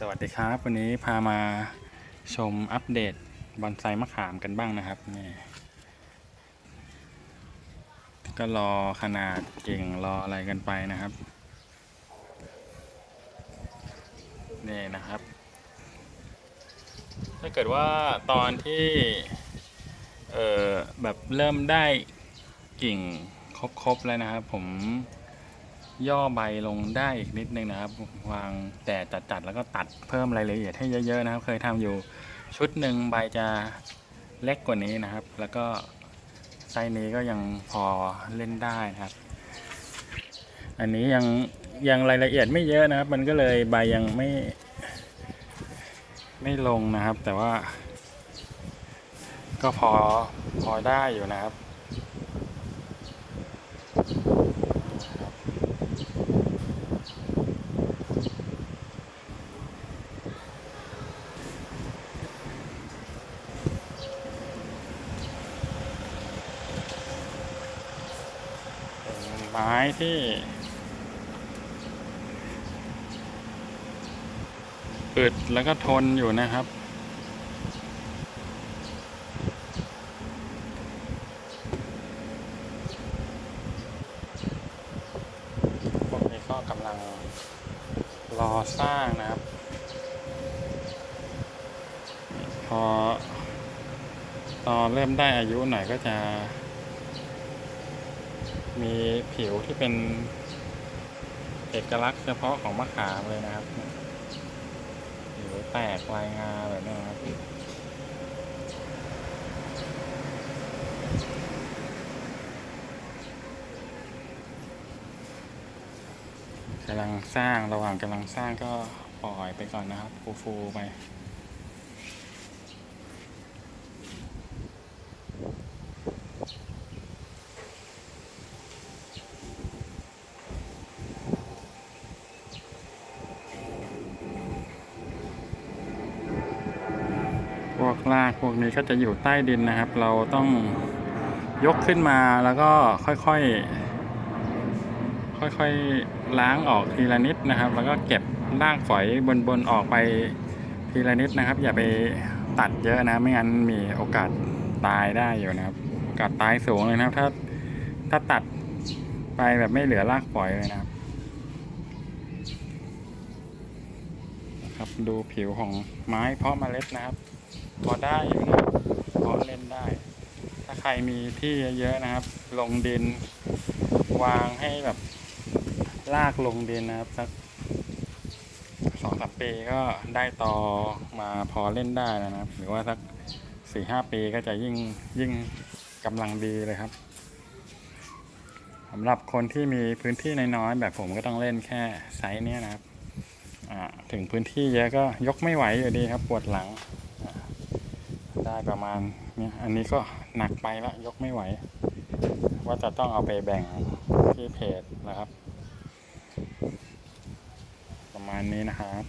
สวัสดีครับ วันนี้พามาชมอัปเดตบอนไซมะขามกันบ้างนะครับนี่ก็รอขนาดเก่งรออะไรกันไปนะครับนี่นะครับ ถ้าเกิดว่าตอนที่ เออแบบเริ่มได้กิ่งครบๆแล้วนะครับ ผม ย่อใบลงได้อีกนิดนึงนะครับ วางแต่จัดๆแล้วก็ตัดเพิ่มรายละเอียดให้เยอะๆนะครับ เคยทำอยู่ชุดหนึ่งใบจะเล็กกว่านี้นะครับ แล้วก็ไซส์นี้ก็ยังพอเล่นได้นะครับ อันนี้ยังยังรายละเอียดไม่เยอะนะครับ มันก็เลยใบยังไม่ ไม่ลงนะครับ แต่ว่า ก็พอพอได้อยู่นะครับ ไม้ที่อึดแล้วก็ทนอยู่นะครับ พวกนี้ก็กำลังรอสร้างนะครับ พอตอนเริ่มได้อายุหน่อยก็จะ มีผิวที่เป็นเอกลักษณ์เฉพาะของมะขามเลยนะครับ ผิวแตกลายงาแบบนี้นะครับกำลังสร้างระหว่างกำลังสร้างก็ปล่อยไปก่อนนะครับฟูๆไป พวกรากพวกนี้ก็จะอยู่ใต้ดินนะครับ เราต้องยกขึ้นมาแล้วก็ค่อยๆ ค่อยๆ ล้างออกทีละนิดนะครับ แล้วก็เก็บรากฝอยบนๆ ออกไปทีละนิดนะครับ อย่าไปตัดเยอะนะ ไม่งั้นมีโอกาสตายได้อยู่นะครับ โอกาสตายสูงเลยนะครับ ถ้าถ้าตัดไปแบบไม่เหลือรากฝอยเลยนะครับ ครับดูผิวของไม้เพาะเมล็ดนะครับ พอได้อยู่นะพอเล่นได้ ถ้าใครมีที่เยอะๆนะครับ ลงดิน วางให้แบบลากลงดินนะครับสักสองสามปีก็ได้ต่อมาพอเล่นได้แล้วนะครับ หรือว่าสักสี่ห้าปีก็จะยิ่งยิ่งกำลังดีเลยครับสำหรับคนที่มีพื้นที่น้อยๆแบบผมก็ต้องเล่นแค่ไซส์นี้นะครับ ถึงพื้นที่เยอะก็ยกไม่ไหวอยู่ดีครับปวดหลัง ได้ประมาณเนี้ยอันนี้ก็หนักไปละยกไม่ไหว ว่าจะต้องเอาไปแบ่งที่เพจนะครับ ประมาณนี้นะครับ